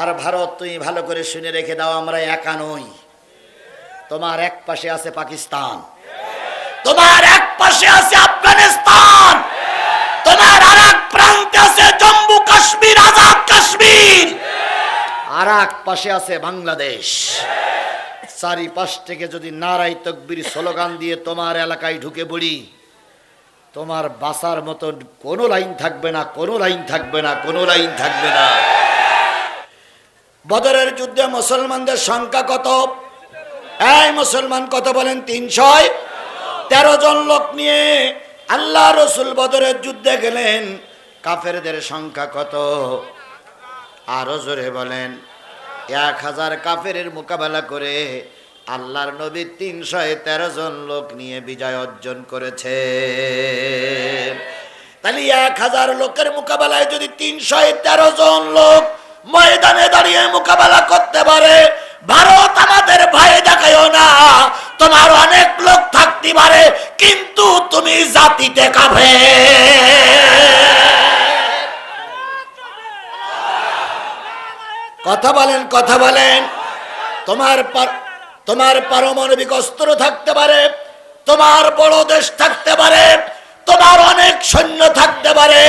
আর ভারত, তুমি ভালো করে শুনে রেখে দাও, আমরা একা নই। তোমার এক পাশে আছে পাকিস্তান। তোমার এক পাশে আছে আফগানিস্তান। তোমার আর এক প্রান্তে আছে জম্মু কাশ্মীর, আজাদ কাশ্মীর। আর এক পাশে আছে বাংলাদেশ। চারিপাশ থেকে যদি নারাই তকবির স্লোগান দিয়ে তোমার এলাকায় ঢুকে পড়ি, তোমার বাসার মতন কোনো লাইন থাকবে না, কোনো লাইন থাকবে না, কোনো লাইন থাকবে না। বদরের যুদ্ধে মুসলমানদের সংখ্যা কত? এই মুসলমান কত বলেন? তিনশয়। তেরো জন লোক নিয়ে আল্লাহ রসুল বদরের যুদ্ধে গেলেন। কাফেরদের সংখ্যা কত? আরও জোরে বলেন। এক হাজার কাফের মোকাবেলা করে আল্লাহর নবী তিনশো তেরো জন লোক নিয়ে বিজয় অর্জন করেছে তাহলে এক হাজার লোকের মোকাবেলায় যদি তিনশো তেরো জন লোক ময়দানে দাঁড়িয়ে মোকাবেলা করতে পারে। ভারত আমাদের ভাই দেখাইও না। তোমার অনেক লোক থাকতে পারে, কিন্তু তুমি জাতিতে কাফে কথা বলেন কথা বলেন। তোমার তোমার পারমাণবিক অস্ত্র থাকতে পারে, তোমার বড় দেশ থাকতে পারে, তোমার অনেক সৈন্য থাকতে পারে,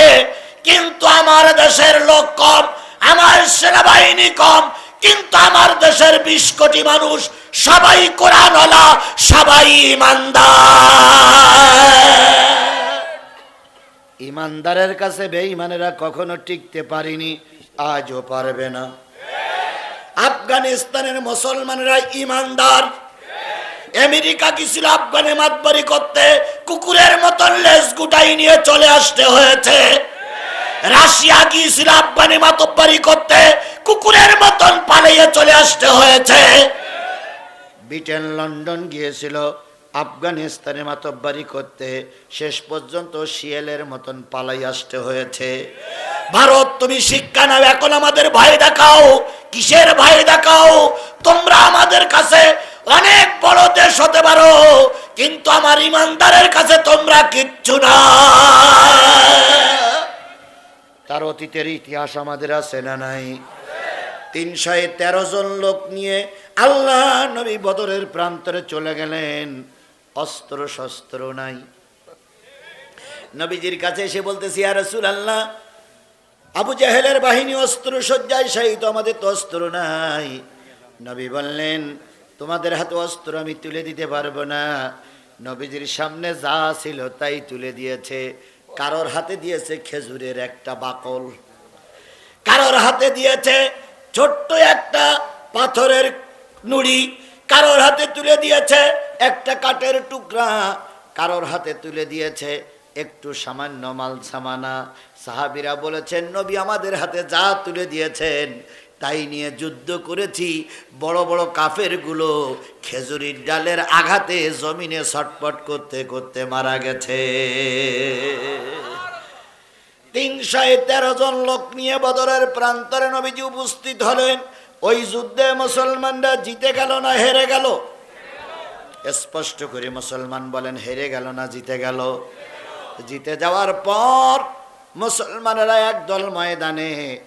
কিন্তু আমার দেশের লোক কম। আমার সেনাবাহিনী কম, কিন্তু আমার দেশের বিশ কোটি মানুষ সবাই কোরআনওয়ালা, সবাই ইমানদার। ইমানদারের কাছে বেঈমানেরা কখনো টিকতে পারেনি, আজও পারবে না। আফগানিস্তানের মুসলমানেরা ইমানদার। আমেরিকা কি ছিল আফগানে মাতবারি করতে, কুকুরের মতন লেজ গুটাই নিয়ে চলে আসতে হয়েছে। রাশিয়া গিয়েছিল আফগানে মাতব্বারি করতে কুকুরের মতন পালিয়ে চলে আসতে হয়েছে। ব্রিটেন লন্ডন গিয়েছিল আফগানিস্তানে মাতব্বারি করতে শেষ পর্যন্ত শিয়েলের মতন পালাই আসতে হয়েছে। ভারত তুমি শিক্ষা নাও এখন আমাদের ভয় দেখাও কিসের ভয় দেখাও? তোমরা আমাদের কাছে অনেক বড় দেশ হতে পারো কিন্তু আমার ইমানদারের কাছে তোমরা কিচ্ছু না। তার অতীতের ইতিহাস আমাদের আছে না নাই? তিনশো তেরো জন লোক নিয়ে আল্লাহ নবী বদরের প্রান্তরে চলে গেলেন। অস্ত্র শস্ত্র নাই। নবীজির কাছে এসে বলতেছি আর রসুল আল্লাহ আবু জাহেলের বাহিনী অস্ত্র সজ্জায় তো আমাদের তো অস্ত্র নাই। নবী বললেন, তোমাদের হাতে অস্ত্র আমি তুলে দিতে পারব না। নবীজির সামনে যা ছিল তাই তুলে দিয়েছে। কারোর হাতে দিয়েছে খেজুরের একটা বাকল। কারোর হাতে দিয়েছে ছোট্ট একটা পাথরের নুড়ি। কারোর হাতে তুলে দিয়েছে একটা কাঠের টুকরা। কারোর হাতে তুলে দিয়েছে একটু সামান্য মাল সামানা। সাহাবিরা বলেছেন, নবী আমাদের হাতে যা তুলে দিয়েছেন তাই নিয়ে যুদ্ধ করেছি। বড় বড় কাফেরগুলো খেজুরির ডালের আঘাতে জমিনে ছটপট করতে করতে মারা গেছে। তিনশো তেরো জন লোক নিয়ে বদরের প্রান্তরে নবীজি উপস্থিত হলেন। ওই যুদ্ধে মুসলমানরা জিতে গেল না হেরে গেল? স্পষ্ট করে মুসলমান বলেন, হেরে গেল না জিতে গেল? জিতে যাওয়ার পর মুসলমানেরা একদল ময়দানে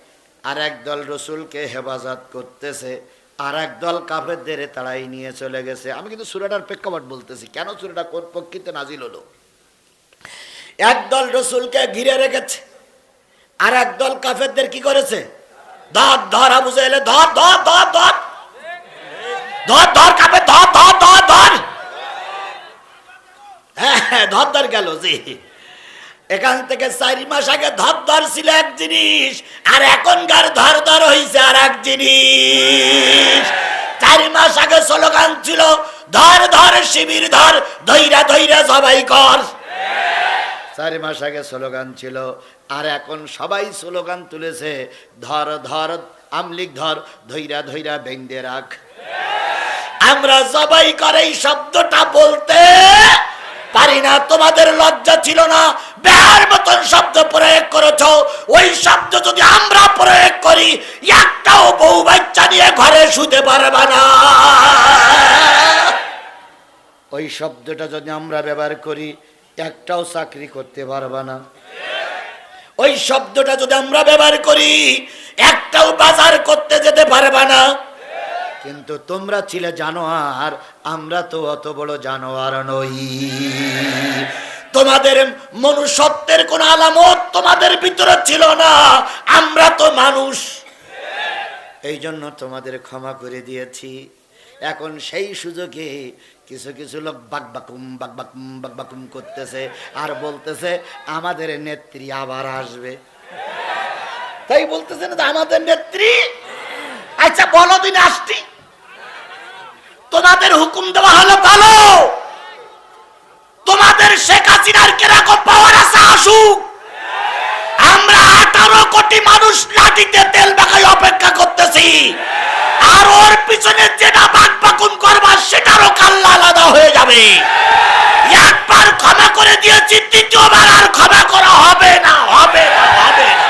আর একদল রসুলকে হেফাজত করতেছে আর একদল কাফেরদের তাড়াই নিয়ে চলে গেছে। আমি কিন্তু সুরাটার প্রেক্ষাপট বলতেছি কেন সুরাটা কোন পক্ষিতে নাজিল হলো? একদল রসুলকে ঘিরে রেখেছে আর একদল কাফেরদের কি করেছে? ধর ধর আবু জাহেলে ধর ধর ধর ধর। ধর ধর কাপে ধর ধর ধর ধর। হ্যাঁ হ্যাঁ, ধর ধর গেল জি। এখান থেকে চারি মাস আগে ধর ধর ছিল এক জিনিস, আর এখনকার ধর ধর হয়েছে আর এক জিনিস। চারি মাস আগে স্লোগান ছিল, ধর ধর, শিবির ধর, ধৈরা ধৈরা সবাই কর। চারি মাস আগে স্লোগান ছিল, আর এখন সবাই স্লোগান তুলেছে, ধর ধর, আমলিক ধর, ধৈরা ধৈরা বেঁধে রাখ। আমরা সবাই করে এই শব্দটা বলতে পারি না, তোমাদের লজ্জা ছিল না বেহার মতন শব্দ প্রয়োগ করেছ, ওই শব্দ যদি আমরা প্রয়োগ করি, একটাও বউ বাচ্চা নিয়ে ঘরে শুতে পারবে না। ওই শব্দটা যদি আমরা ব্যবহার করি, একটাও চাকরি করতে পারবে না। ওই শব্দটা যদি আমরা ব্যবহার করি, একটাও বাজার করতে যেতে পারবে না। কিন্তু তোমরা ছিলে জানোয়ার, আমরা তো অত বড় জানোয়ার নই। তোমাদের মনুষ্যত্বের কোন আলামত তোমাদের ভিতরে ছিল না। আমরা তো মানুষ। এই জন্য তোমাদের ক্ষমা করে দিয়েছি। এখন সেই সুযোগে কিছু কিছু লোক বাকবাকুম বাকবাকুম বাকবাকুম করতেছে আর বলতেছে, আমাদের নেত্রী আবার আসবে। তাই বলতেছে না আমাদের নেত্রী? আচ্ছা বলো দিন আসতি তোমাদের হুকুম দেওয়া হলো ভালো তোমাদের শেখ হাসিনার কীরকম পাওয়ার আছে আসুক। আমরা আঠারো কোটি মানুষ লাঠিতে তেল মাখাই অপেক্ষা করতেছি। আর ওর পিছনে যেটা বাক বাকুন করবার, সেটারও কাল্লা আলাদা হয়ে যাবে একবার ক্ষমা করে দিয়েছি দ্বিতীয়বার আর ক্ষমা করা হবে না হবে না হবে না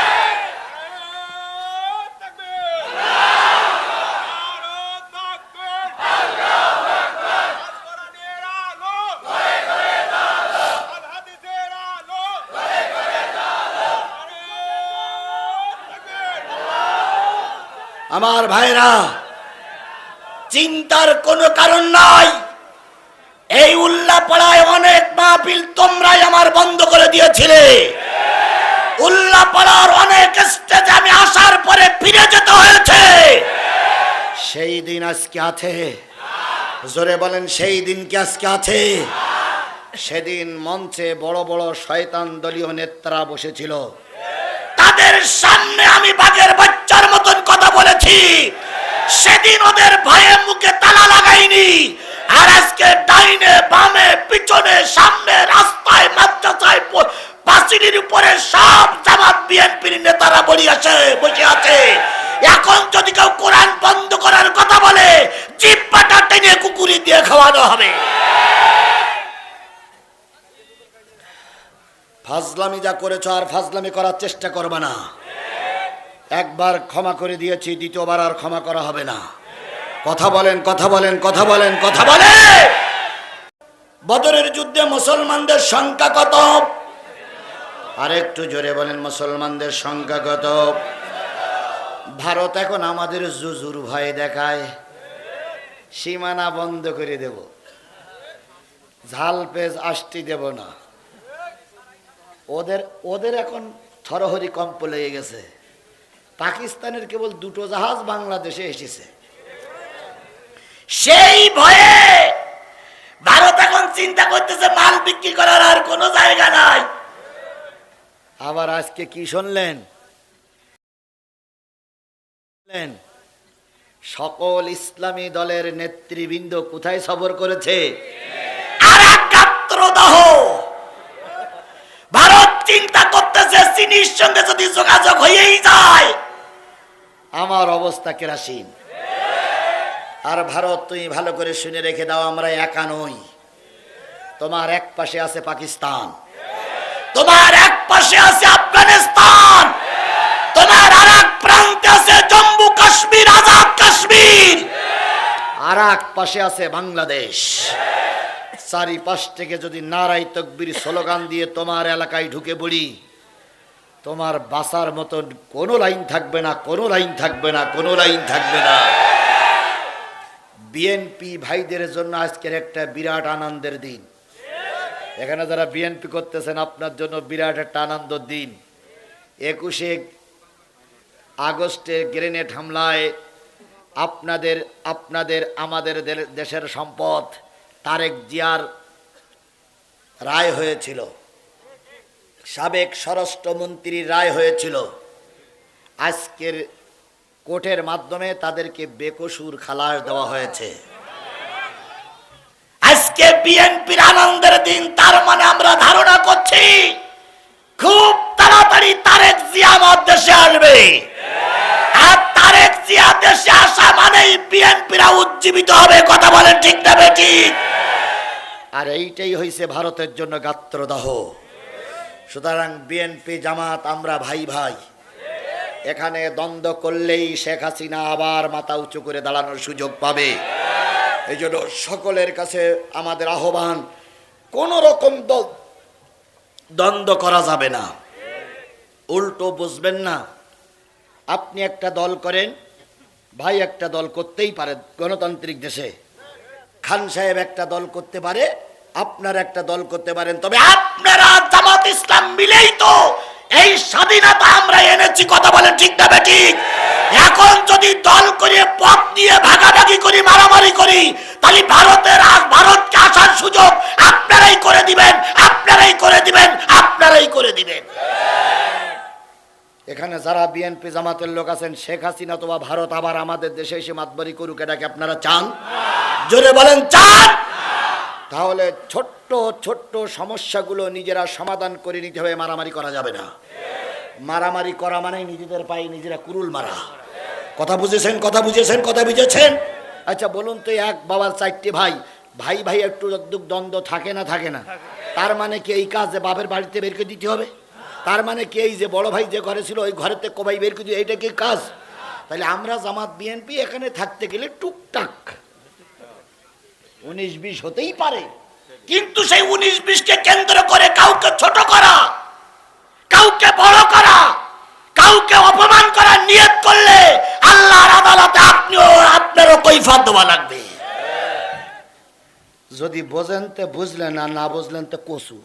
আমার ভাইরা, চিন্তার কোনো কারণ নাই। এই উল্লাপাড়ায় অনেক মাহফিল তোমরাই আমার বন্ধ করে দিয়েছিলে। উল্লাপাড়ার অনেক স্টেজে আমি আসার পরে ফিরে যেতে হয়েছে। সেই দিন আজকে আছে। জোরে বলেন, সেই দিন কি আজকে আছে? সেদিন মঞ্চে বড় বড় শয়তান দলীয় নেতারা বসেছিল। তাদের সামনে আমি বাঘের মতন কথা বলেছি। সেদিন ওদের ভয়ে মুখে তালা লাগাইনি। আর আজকে ডাইনে, বামে, পিছনে, সামনে, রাস্তায়, মাদ্রাসায় পাঁচিলির উপরে সব জামাত বিএনপির নেতারা বলি আছে বসে আছে। এখন যদি কেউ কোরআন বন্ধ করার কথা বলে, জিব্বাটা টেনে কুকুরি দিয়ে খাওয়ানো হবে। ফাজলামি যা করেছ আর ফাজলামি করার চেষ্টা করবে না। একবার ক্ষমা করে দিয়েছি, দ্বিতীয়বার আর ক্ষমা করা হবে না। কথা বলেন কথা বলেন কথা বলেন কথা বলেন বদরের যুদ্ধে মুসলমানদের সংখ্যা কত? আর একটু জোরে বলেন, মুসলমানদের সংখ্যা কত? ভারত এখন আমাদের জুজুর ভয় দেখায়। সীমানা বন্ধ করে দেব। ঝাল পেজ আসতে দেব না। ওদের ওদের এখন থরহরি কম্প লেগে গেছে। পাকিস্তানের কেবল দুটো জাহাজ বাংলাদেশে এসেছে। সেই ভয়ে ভারত এখন চিন্তা করতেছে, মাল বিক্রি করার আর কোনো জায়গা নাই। আবার আজকে কি শুনলেন? সকল ইসলামী দলের নেতৃবৃন্দ কোথায় সফর করেছে? ভারত চিন্তা করতেছে, চীনের সঙ্গে যদি যোগাযোগ হয়েই যায় আমার অবস্থা কেরাসিন। আর ভারত, তুমি ভালো করে শুনে রেখে দাও, আমরা একা নই। তোমার এক পাশে আছে পাকিস্তান। তোমার এক পাশে আছে আফগানিস্তান। তোমার আর এক প্রান্তে আছে জম্মু কাশ্মীর, আজাদ কাশ্মীর। আর এক পাশে আছে বাংলাদেশ। চারি পাশ থেকে যদি নারাই তকবির স্লোগান দিয়ে তোমার এলাকায় ঢুকে পড়ি তোমার বাসার মতন কোনো লাইন থাকবে না, কোনো লাইন থাকবে না, কোনো লাইন থাকবে না। বিএনপি ভাইদের জন্য আজকের একটা বিরাট আনন্দের দিন। এখানে যারা বিএনপি করতেছেন, আপনার জন্য বিরাট একটা আনন্দ দিন। একুশে আগস্টে গ্রেনেড হামলায় আপনাদের আপনাদের, আমাদের দেশের সম্পদ তারেক জিয়ার রায় হয়েছিল। সাবেক স্বরাষ্ট্রমন্ত্রীর রায় হয়েছিল, আজকের কোর্টের মাধ্যমে তাদেরকে বেকসুর খালাস দেওয়া হয়েছে। আজকে বিএনপির আনন্দের দিন, তার মানে আমরা ধারণা করছি, খুব তাড়াতাড়ি তারেক জিয়া আমার দেশে আসবে। আর তারেক জিয়া দেশে আসা মানেই বিএনপিরা উজ্জীবিত হবে, কথা বলেন ঠিক না ঠিক আর এইটাই হয়েছে ভারতের জন্য গাত্রদাহ। সুতরাং বিএনপি জামাত, আমরা ভাই ভাই। এখানে দ্বন্দ্ব করলেই শেখ হাসিনা আবার মাথা উঁচু করে দাঁড়ানোর সুযোগ পাবে। এই জন্য সকলের কাছে আমাদের আহ্বান, কোন রকম দ্বন্দ্ব করা যাবে না। উল্টো বুঝবেন না, আপনি একটা দল করেন, ভাই একটা দল করতেই পারে গণতান্ত্রিক দেশে। খান সাহেব একটা দল করতে পারে আপনার একটা দল করতে পারেন তবে আপনারা জামাত ইসলাম মিলেই তো এই স্বাধীনতা আমরা এনেছি কথা বলেন ঠিক না ঠিক এখন যদি দল করে পথ দিয়ে ভাগাভাগি করি মারামারি করি তাহলে ভারতের ভারতকে আসার সুযোগ আপনারাই করে দিবেন আপনারাই করে দিবেন আপনারাই করে দিবেন। এখানে যারা বিএনপি জামাতের লোক আছেন শেখ হাসিনা অথবা ভারত আবার আমাদের দেশে এসে মাতবারি করুক এটাকে আপনারা চান? জোরে বলেন চান! তাহলে ছোট্ট ছোট্ট সমস্যাগুলো নিজেরা সমাধান করে নিতে হবে, মারামারি করা যাবে না। মারামারি করা মানে নিজেদের পায়ে নিজেরা কুরুল মারা। কথা বুঝেছেন কথা বুঝেছেন কথা বুঝেছেন? আচ্ছা বলুন তো, এক বাবার চারটে ভাই ভাই ভাই, একটু যদ্দুক দ্বন্দ্ব থাকে না থাকে না। তার মানে কি এই কাজ যে বাপের বাড়িতে বের করে দিতে হবে? তার মানে কি এই যে বড় ভাই যে ঘরে ছিল, ওই ঘরেতে কবাই বের করে দিও এইটা কি কাজ? তাহলে আমরা জামাত, বিএনপি এখানে থাকতে গেলে টুকটাক উনিশ বিশ হতেই পারে। কিন্তু সেই উনিশ বিশকে কেন্দ্র করে কাউকে ছোট করা কাউকে বড় করা কাউকে অপমান করার নিয়ত করলে আল্লাহর আদালতে আপনিও আপনারও কৈফাত দেওয়া লাগবে। যদি বোঝেন তো বুঝলেন আর না বুঝলেন তো কচু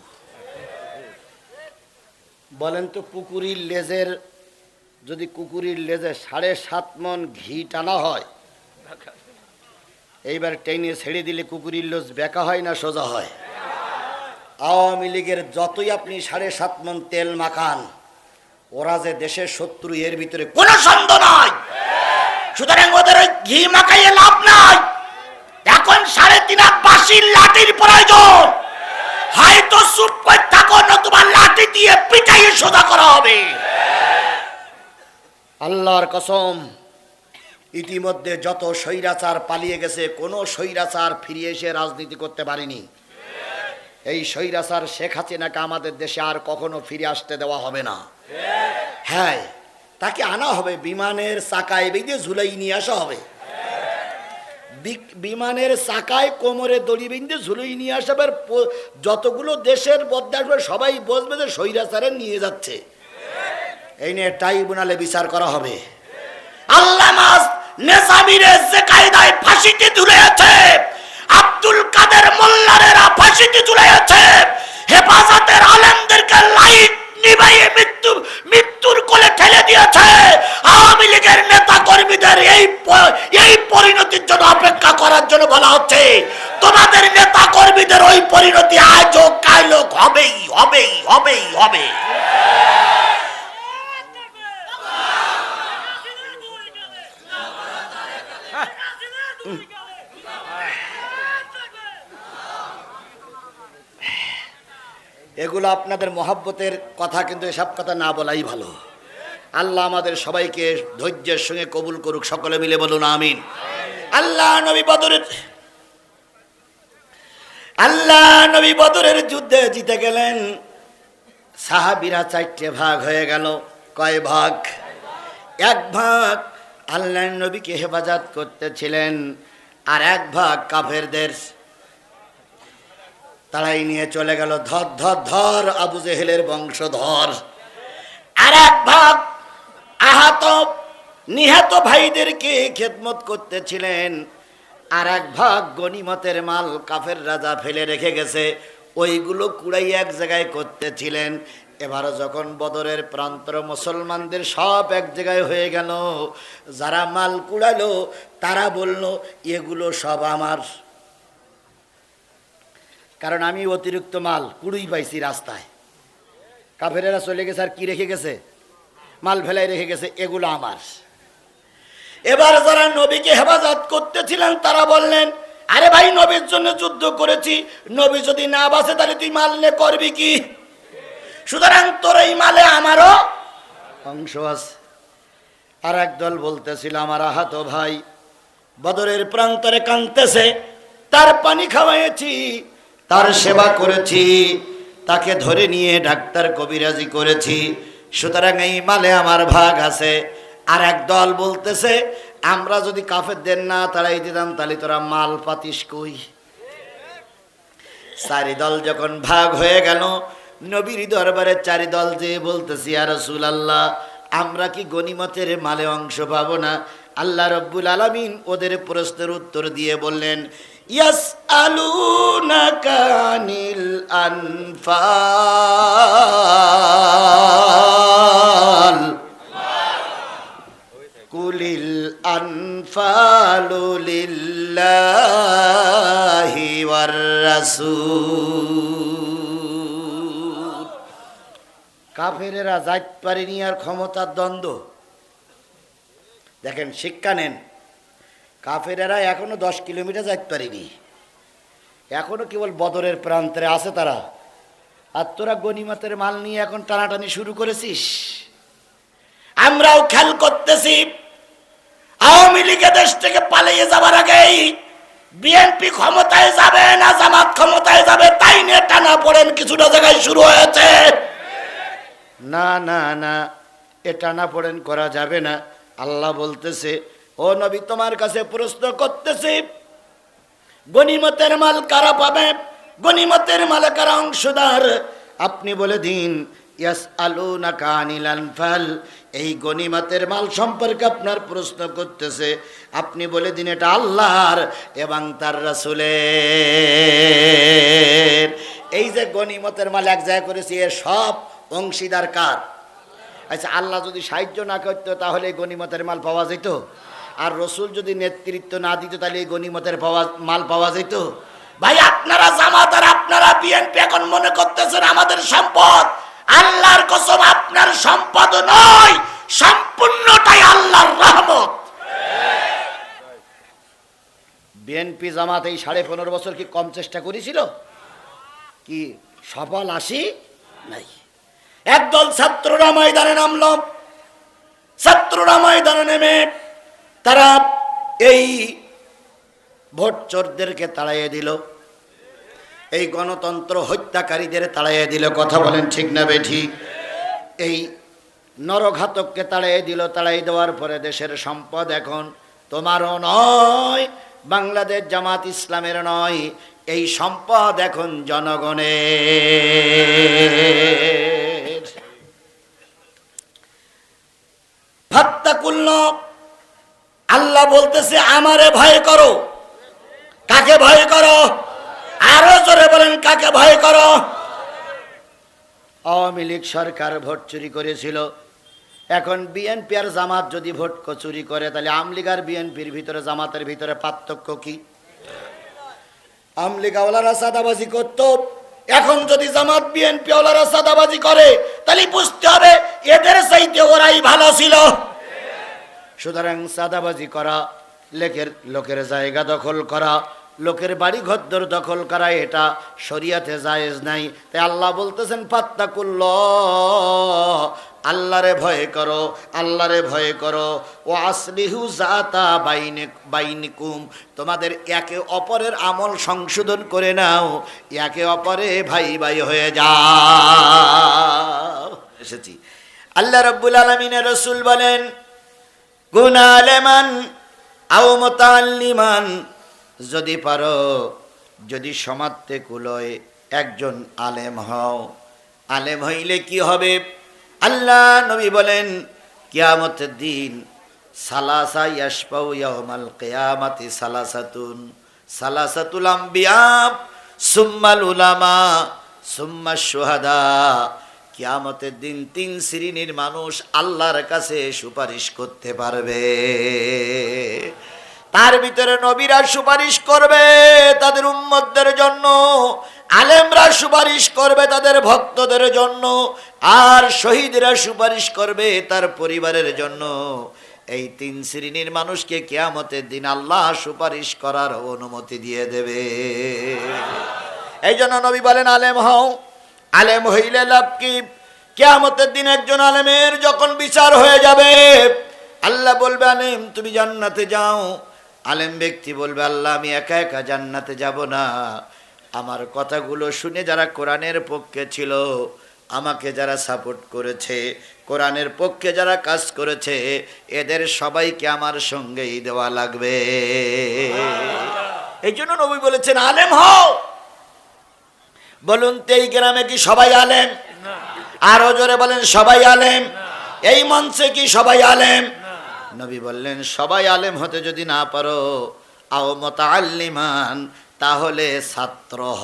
বলেন তো কুকুরির লেজের যদি কুকুরির লেজে সাড়ে সাত মন ঘি টানা হয় এইবার টেনে ছেড়ে দিলে কুকুরির লোজ বেকা হয় না সোজা হয়। আওয়ামী লীগের যতই আপনি সাড়ে সাত মন তেল মাখান, ওরা যে দেশের শত্রু, এর ভিতরে কোনো সন্দেহ নাই। সুতরাং ওদের ওই ঘি মাখাইয়ে লাভ নাই। এখন সাড়ে তিন বাসির লাঠির প্রয়োজন। হয়তো চুপ করে থাকো, নতুবা লাঠি দিয়ে পিটাইয়ে সোজা করা হবে। আল্লাহর কসম ইতিমধ্যে যত স্বৈরাচার পালিয়ে গেছে, কোনো স্বৈরাচার ফিরিয়ে এসে রাজনীতি করতে পারেনি। এই স্বৈরাচার শেখ হাসিনাকে আমাদের দেশে আর কখনো ফিরে আসতে দেওয়া হবে না। হ্যাঁ তাকে আনা হবে, বিমানের চাকায় বেঁধে ঝুলাই নিয়ে আসা হবে। বিমানের চাকায় কোমরে দড়ি বেঁধে ঝুলাই নিয়ে আসা হবে। আর প- যতগুলো দেশের বদলে আসবে সবাই বসবে যে স্বৈরাচারে নিয়ে যাচ্ছে। এই নিয়ে ট্রাইব্যুনালে বিচার করা হবে। আল্লামাস নেসামিরে যে কায়দায় ফাঁসিতে ঝুলেছে আব্দুল কাদের মোল্লারেরা ফাঁসিতে ঝুলেছে হেফাজতের আলেমদেরকে লাইট নিভাইয়ে মৃত্যু, মৃত্যুর কোলে ঠেলে দিয়েছে। আওয়ামী লীগের নেতা কর্মীদের এই এই পরিণতির জন্য অপেক্ষা করার জন্য বলা হচ্ছে, তোমাদের নেতা কর্মীদের ওই পরিণতি আজও কাইলো হবেই হবেই হবেই হবে এগুলো আপনাদের মহাব্বতের কথা, কিন্তু এসব কথা না বলাই ভালো। আল্লাহ আমাদের সবাইকে ধৈর্যের সঙ্গে কবুল করুক, সকলে মিলে বলুন, আমিন। আল্লাহ নবী বদরের আল্লাহ নবী বদরের যুদ্ধে জিতে গেলেন। সাহাবিরা চারটে ভাগ হয়ে গেল। কয় ভাগ? এক ভাগ। আল্লাহ নবীকে হেফাজত করতেছিলেন। আর এক ভাগ কাফেরদের তারাই নিয়ে চলে গেল, ধর ধর ধর, আবু জেহেলের বংশধর। আর এক ভাগ আহত, নিহত ভাইদেরকে খেদমত করতেছিলেন। আর এক ভাগ গনিমতের মাল কাফের রাজা ফেলে রেখে গেছে। ওইগুলো কুড়াই এক জায়গায় করতেছিলেন। এবারও যখন বদরের প্রান্তর মুসলমানদের সব এক জায়গায় হয়ে গেল, যারা মাল কুড়ালো, তারা বলল, এগুলো সব আমার। কারণ আমি অতিরিক্ত মাল কুড়ুই পাইছি রাস্তায়। কাফেরেরা চলে গেছে আর কি রেখে গেছে? মাল ফেলাই রেখে গেছে, এগুলো আমার। এবার যারা নবীকে হেফাজত করতেছিলেন, তারা বললেন, আরে ভাই, নবীর জন্য যুদ্ধ করেছি। নবী যদি না বাসে তাহলে তুই মাল নে করবি কি? সুতরাং তোর এই মালে আমারও অংশ আছে। আর একদল বলতেছিল, আমার আহত ভাই বদরের প্রান্তরে কাঁদতেছে, তার পানি খাওয়াইছি তার সেবা করেছি, তাকে ধরে নিয়ে ডাক্তার কবিরাজি করেছি, সুতরাং এই মালে আমার ভাগ আছে। আর এক দল বলতেছে, আমরা যদি কাফেরদের না তাড়াই দিতাম, তাহলে তোরা মাল পাতিস কই? চারি দল যখন ভাগ হয়ে গেল নবীর দরবারে চারি দল যে বলতেছি আর রসুল আল্লাহ আমরা কি গনিমতের মালে অংশ পাবো না? আল্লাহ রব্বুল আলামিন ওদের প্রশ্নের উত্তর দিয়ে বললেন ইয়াস আলু নাকানিল আনফাল। কুলিল আনফালু লিল্লাহি ওয়ার রাসূল কাফেরেরা যাইত পারেনি আর ক্ষমতার দ্বন্দ্ব। দেখেন, শিক্ষা নেন। কাফেরেরা এখনও দশ কিলোমিটার যাইতে পারেনি। এখনও কেবল বদরের প্রান্তরে আছে তারা। আর তোরা গনিমতের মাল নিয়ে এখন টানাটানি শুরু করেছিস। আমরাও খেয়াল করতেছি, আওয়ামী লীগের দেশ থেকে পালিয়ে যাবার আগেই বিএনপি ক্ষমতায় যাবে না জামাত ক্ষমতায় যাবে, তাই নিয়ে টানা পড়েন কিছুটা জায়গায় শুরু হয়েছে। না না না এ টানা পড়েন, করা যাবে না। আল্লাহ বলতেছে, ও নবী, তোমার কাছে প্রশ্ন করতেছি গনিমতের মাল কারা পাবে? গনিমতের মালে কারা অংশদার আপনি বলে দিন ইয়াস আলু না কানিল আনফাল এই গনিমতের মাল সম্পর্কে আপনার প্রশ্ন করতেছে। আপনি বলে দিন, এটা আল্লাহর এবং তার রাসূলের। এই যে গনিমতের মাল এক জায়গায় করেছি এর সব অংশীদার কার? আচ্ছা আল্লাহ যদি সাহায্য না করতো, তাহলে এই গনিমতের মাল পাওয়া যেত। আর রসুল যদি নেতৃত্ব না দিত, তাহলে এই গনিমতের পাওয়া, মাল পাওয়া যেত। ভাই, আপনারা জামাত আর আপনারা বিএনপি এখন মনে করতেছেন আমাদের সম্পদ। আল্লাহর কসম, আপনার সম্পদ নয়, সম্পূর্ণটাই আল্লাহর রহমত। বিএনপি জামাত এই সাড়ে পনেরো বছর কি কম চেষ্টা করেছিল? কি সফল আসি? নাই। একদল ছাত্ররা ময়দানে নামল। ছাত্ররা ময়দানে নেমে তারা এই ভোট চোরদেরকে তাড়াইয়ে দিল। এই গণতন্ত্র হত্যাকারীদের তাড়াইয়ে দিল। কথা বলেন ঠিক না বেঠি? এই নরঘাতককে তাড়াইয়ে দিল। তাড়াই দেওয়ার পরে দেশের সম্পদ এখন তোমারও নয়, বাংলাদেশ জামাত ইসলামের নয়। এই সম্পদ এখন জনগণের ফাত্তাকুল্ল আল্লাহ বলতেছে, আমারে ভয় করো। কাকে ভয় করো? আরও জোরে বলেন, কাকে ভয় করো? আওয়ামী লীগ সরকার ভোট চুরি করেছিল। এখন বিএনপি আর জামাত যদি ভোট চুরি করে, তাহলে আমলিগ আর বিএনপির ভিতরে, জামাতের ভিতরে পার্থক্য কি? আমলিগাওয়ালারা সাদাবাজি করত। এখন যদি জামাত বিএনপি ওলারা সাদাবাজি করে, তাহলে বুঝতে হবে এদের চাইতে ওরাই ভালো ছিল। সুতরাং সাদাবাজি করা, লেকের লোকের জায়গা দখল করা, লোকের বাড়ি ঘরদর দখল করা, এটা শরিয়াতে জায়েজ নাই। তাই আল্লাহ বলতেছেন পাত্তাকুল্ল আল্লাহরে ভয় করো, আল্লাহরে ভয় করো। ও আসলিহু জাতা বাইনে, বাইনিকুম, তোমাদের একে অপরের আমল সংশোধন করে নাও, একে অপরে ভাই ভাই হয়ে যাও। এসেছি। আল্লাহ রব্বুল আলমিনের রসুল বলেন গুণ আলেমান আও মোতাল্লিমান। যদি পারো, যদি সমাজতে কুলয় একজন আলেম হও। আলেম হইলে কি হবে? আল্লাহ নবী বলেন কিয়ামতের দিন সালাসা ইয়াসপাউ ইয়াউমাল কিয়ামাতি সালাসাতুন। সালাসাতুল আম্বিয়া, সুম্মাল উলামা সুম্মা শুহাদা। কিয়ামতের দিন তিন শ্রেণির মানুষ আল্লাহর কাছে সুপারিশ করতে পারবে। তার ভিতরে নবীরা সুপারিশ করবে তাদের উম্মতদের জন্য, আলেমরা সুপারিশ করবে তাদের ভক্তদের জন্য, আর শহীদরা সুপারিশ করবে তার পরিবারের জন্য। এই তিন শ্রেণির মানুষকে কেয়ামতের দিন আল্লাহ সুপারিশ করার অনুমতি দিয়ে দেবে। এই জন্য নবী বলেন, আলেম হও আলেম হইলে লাভ কি? কেয়ামতের দিন একজন আলেমের যখন বিচার হয়ে যাবে আল্লাহ বলবে আলেম তুমি জান্নাতে যাও। আলেম ব্যক্তি বলবে আল্লাহ আমি একা একা জান্নাতে যাব না। আমার কথাগুলো শুনে যারা কোরআনের পক্ষে ছিল আমাকে যারা সাপোর্ট করেছে কোরআনের পক্ষে যারা কাজ করেছে এদের সবাইকে আমার সঙ্গেই দেওয়া লাগবে। এই জন্য নবী বলেছেন আলেম হও! বলুন তো এই গ্রামে কি সবাই আলেম? আরও জোরে বলেন সবাই আলেম? এই মঞ্চে কি সবাই আলেম? নবী বললেন সবাই আলেম হতে যদি না পারো আও মতাল্লিমান তাহলে ছাত্র হ।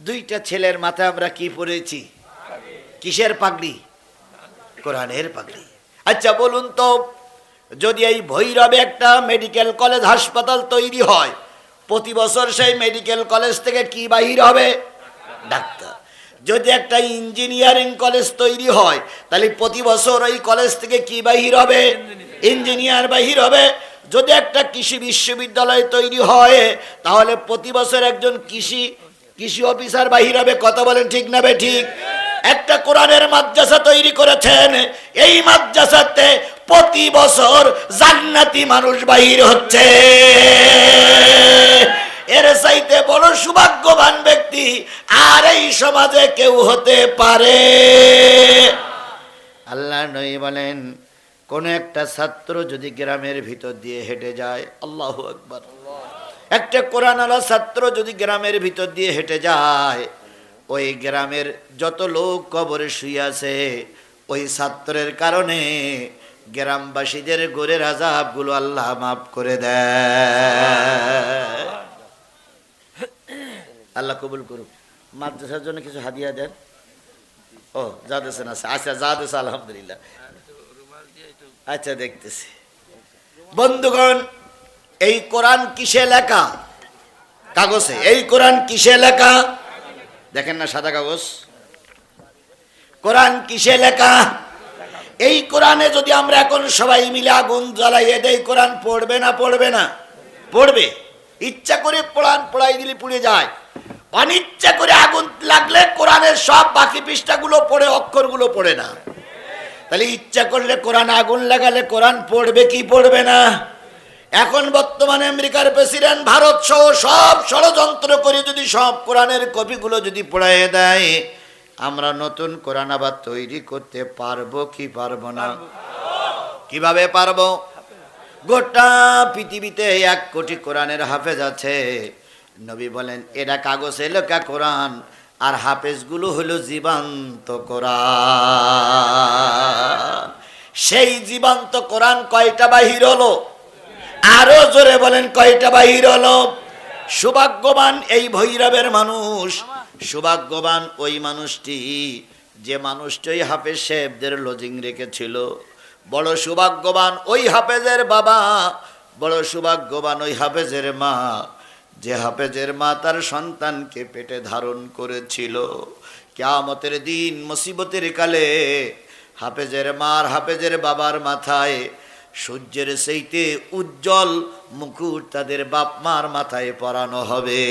দুইটা ছেলের মাথায় আমরা কি পড়েছি? কিসের পাগড়ি? কোরআনের পাগড়ি। আচ্ছা বলুন তো যদি এই ভৈরবে একটা মেডিকেল কলেজ হাসপাতাল তৈরি হয় প্রতি বছর সেই মেডিকেল কলেজ থেকে কি বাহির হবে? ডাক্তার। যদি একটা ইঞ্জিনিয়ারিং কলেজ তৈরি হয়, তাহলে প্রতি বছর ওই কলেজ থেকে কি বাহির হবে? ইঞ্জিনিয়ার বাহির হবে। যদি একটা কৃষি বিশ্ববিদ্যালয় তৈরি হয়, তাহলে প্রতি বছর একজন কৃষি কৃষি অফিসার বাহির হবে। কথা বলেন ঠিক না বে ঠিক? একটা কোরআনের মাদ্রাসা তৈরি করেছেন, এই মাদ্রাসাতে প্রতি বছর জান্নাতি মানুষ বাহির হচ্ছে। এর চাইতে বড় সৌভাগ্যবান ব্যক্তি আর এই সমাজে কেউ হতে পারে। আল্লাহ নই বলেন, কোন একটা ছাত্র যদি গ্রামের ভিতর দিয়ে হেঁটে যায়, আল্লাহ একবার একটা কোরআন আলা ছাত্র যদি গ্রামের ভিতর দিয়ে হেঁটে যায়, ওই গ্রামের যত লোক কবরে শুয়ে আছে, ওই ছাত্রের কারণে গ্রামবাসীদের গোরের আজাবগুলো আল্লাহ মাফ করে দেয়। আল্লাহ কবুল করুক। মাদ্রাসার জন্য কিছু হাদিয়া দেন। ও, যা দেশেন আছে। আচ্ছা যা দেশ, আলহামদুলিল্লাহ। আচ্ছা দেখতেছি। বন্ধুগণ, এই কোরআন কিসে লেখা? কাগজে। এই কোরআন কিসে লেখা? দেখেন না সাদা কাগজ। কোরআন কিসে লেখা? এই কোরআনে যদি আমরা এখন সবাই মিলে আগুন জ্বালাইয়ে দেই, কোরআন পড়বে না পড়বে না? পড়বে। ইচ্ছা করে পড়ান পড়াই দিলে পুড়ে যায়। অনিচ্ছা করে আগুন লাগলে কোরআনের সব বাকি পৃষ্ঠাগুলো পড়ে, অক্ষরগুলো পড়ে না। তাহলে ইচ্ছা করলে কোরআন আগুন লাগালে কোরআন পড়বে কি পড়বে না? এখন বর্তমানে আমেরিকার প্রেসিডেন্ট ভারত সহ সব ষড়যন্ত্র করে যদি সব কোরআনের কপিগুলো যদি পড়াইয়ে দেয় আমরা নতুন কোরআন আবার তৈরি করতে পারব কি পারব না? কীভাবে পারব? গোটা পৃথিবীতে এক কোটি কোরআনের হাফেজ আছে। নবী বলেন এরা কাগজে লেখা কোরআন আর হাফেজগুলো হলো জীবান্ত কোরআন। সেই জীবান্ত কোরআন কয়টা বাহির হলো? আরও জোরে বলেন কয়টা বাহির হলো? সৌভাগ্যবান এই ভৈরবের মানুষ সৌভাগ্যবান ওই মানুষটি, যে মানুষটি হাফেজ সাহেবদের লজিং রেখেছিল। বড় সৌভাগ্যবান ওই হাফেজের বাবা, বড় সৌভাগ্যবান ওই হাফেজের মা, যে হাফেজের মা তার সন্তানকে পেটে ধারণ করেছিল। কেয়ামতের দিন মুসিবতের কালে হাফেজের মার হাফেজের বাবার মাথায় সূর্যের সেইতে উজ্জ্বল মুকুট তাদের বাপ মার মাথায় পরানো হবে।